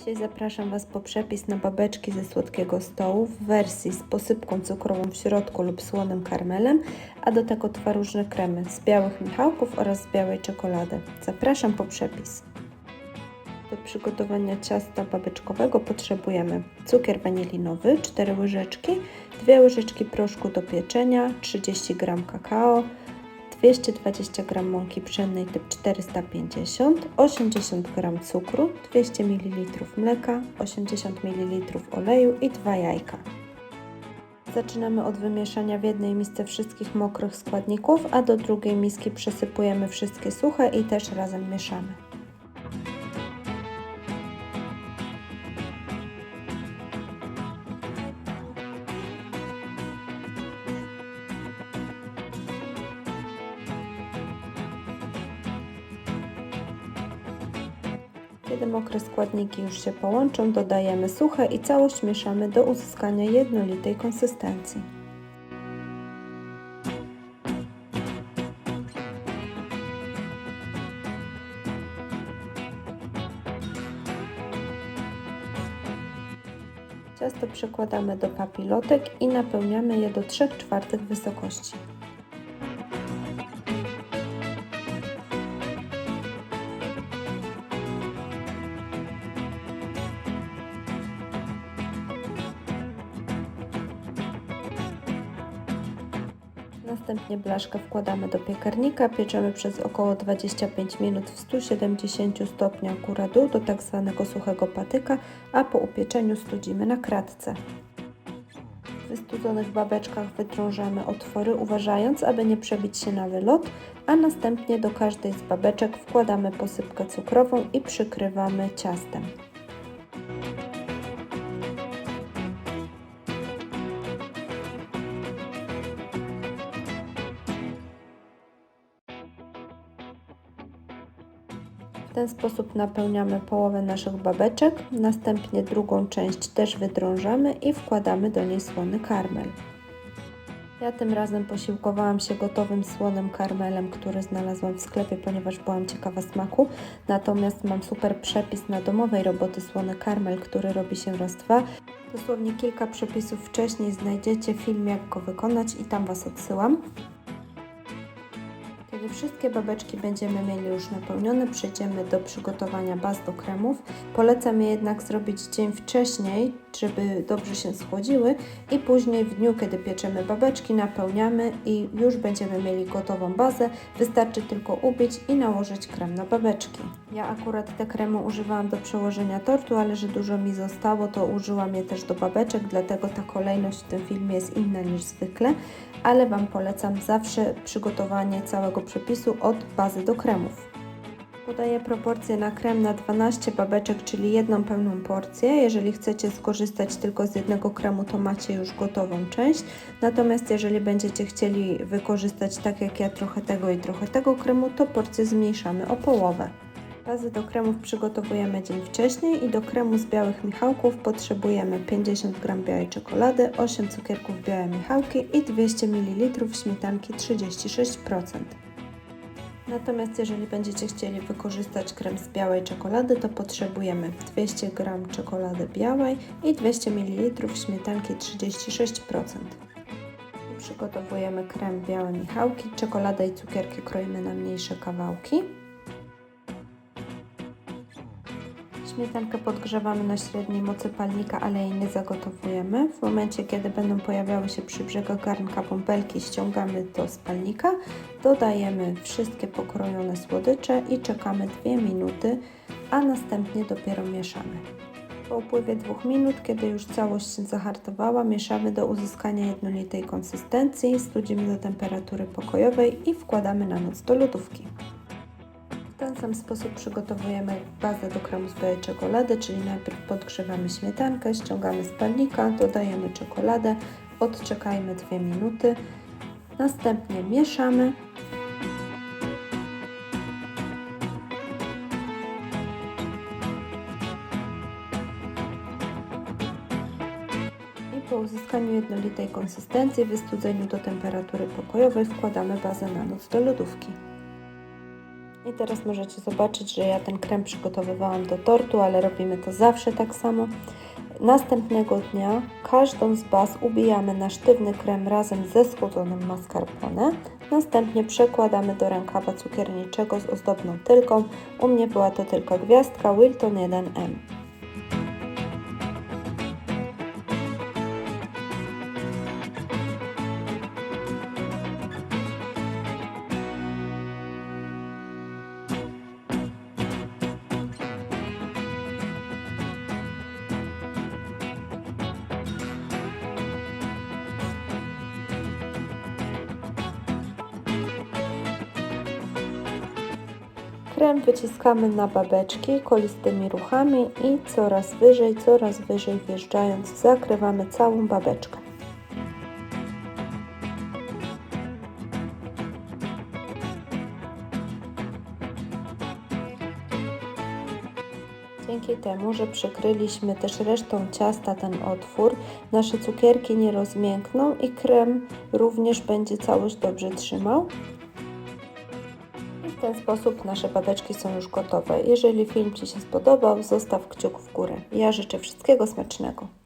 Dzisiaj zapraszam Was po przepis na babeczki ze słodkiego stołu w wersji z posypką cukrową w środku lub słonym karmelem, a do tego twaróżne kremy z białych michałków oraz z białej czekolady. Zapraszam po przepis. Do przygotowania ciasta babeczkowego potrzebujemy cukier wanilinowy 4 łyżeczki, 2 łyżeczki proszku do pieczenia, 30 g kakao, 220 g mąki pszennej typ 450, 80 g cukru, 200 ml mleka, 80 ml oleju i 2 jajka. Zaczynamy od wymieszania w jednej misce wszystkich mokrych składników, a do drugiej miski przesypujemy wszystkie suche i też razem mieszamy. Kiedy mokre składniki już się połączą, dodajemy suche i całość mieszamy do uzyskania jednolitej konsystencji. Ciasto przekładamy do papilotek i napełniamy je do 3 czwartych wysokości. Następnie blaszkę wkładamy do piekarnika, pieczemy przez około 25 minut w 170 stopniach góra dół do tak zwanego suchego patyka, a po upieczeniu studzimy na kratce. W wystudzonych babeczkach wytrążamy otwory, uważając, aby nie przebić się na wylot, a następnie do każdej z babeczek wkładamy posypkę cukrową i przykrywamy ciastem. W ten sposób napełniamy połowę naszych babeczek, następnie drugą część też wydrążamy i wkładamy do niej słony karmel. Ja tym razem posiłkowałam się gotowym słonym karmelem, który znalazłam w sklepie, ponieważ byłam ciekawa smaku. Natomiast mam super przepis na domowej roboty słony karmel, który robi się raz dwa. Dosłownie kilka przepisów wcześniej znajdziecie film jak go wykonać i tam Was odsyłam. Kiedy wszystkie babeczki będziemy mieli już napełnione, przejdziemy do przygotowania baz do kremów. Polecam je jednak zrobić dzień wcześniej, żeby dobrze się schłodziły i później w dniu, kiedy pieczemy babeczki, napełniamy i już będziemy mieli gotową bazę. Wystarczy tylko ubić i nałożyć krem na babeczki. Ja akurat te kremy używałam do przełożenia tortu, ale że dużo mi zostało, to użyłam je też do babeczek, dlatego ta kolejność w tym filmie jest inna niż zwykle, ale Wam polecam zawsze przygotowanie całego przepisu od bazy do kremów. Podaję proporcje na krem na 12 babeczek, czyli jedną pełną porcję. Jeżeli chcecie skorzystać tylko z jednego kremu, to macie już gotową część. Natomiast jeżeli będziecie chcieli wykorzystać tak jak ja trochę tego i trochę tego kremu, to porcję zmniejszamy o połowę. Bazy do kremów przygotowujemy dzień wcześniej i do kremu z białych michałków potrzebujemy 50 g białej czekolady, 8 cukierków białe michałki i 200 ml śmietanki 36%. Natomiast jeżeli będziecie chcieli wykorzystać krem z białej czekolady, to potrzebujemy 200 g czekolady białej i 200 ml śmietanki 36%. I przygotowujemy krem białe michałki, czekoladę i cukierki kroimy na mniejsze kawałki. Śmietankę podgrzewamy na średniej mocy palnika, ale jej nie zagotowujemy. W momencie, kiedy będą pojawiały się przy brzegach garnka bąbelki, ściągamy to z palnika, dodajemy wszystkie pokrojone słodycze i czekamy 2 minuty, a następnie dopiero mieszamy. Po upływie 2 minut, kiedy już całość się zahartowała, mieszamy do uzyskania jednolitej konsystencji, studzimy do temperatury pokojowej i wkładamy na noc do lodówki. Ten sam sposób przygotowujemy bazę do kremu z białej czekolady, czyli najpierw podgrzewamy śmietankę, ściągamy z palnika, dodajemy czekoladę, odczekajmy 2 minuty, następnie mieszamy. I po uzyskaniu jednolitej konsystencji, wystudzeniu do temperatury pokojowej wkładamy bazę na noc do lodówki. I teraz możecie zobaczyć, że ja ten krem przygotowywałam do tortu, ale robimy to zawsze tak samo. Następnego dnia każdą z baz ubijamy na sztywny krem razem ze schłodzonym mascarpone. Następnie przekładamy do rękawa cukierniczego z ozdobną tylką. U mnie była to tylko gwiazdka Wilton 1M. Krem wyciskamy na babeczki kolistymi ruchami i coraz wyżej, coraz wyżej wjeżdżając zakrywamy całą babeczkę. Dzięki temu, że przykryliśmy też resztą ciasta ten otwór, nasze cukierki nie rozmiękną i krem również będzie całość dobrze trzymał. W ten sposób nasze babeczki są już gotowe. Jeżeli film Ci się spodobał, zostaw kciuk w górę. Ja życzę wszystkiego smacznego.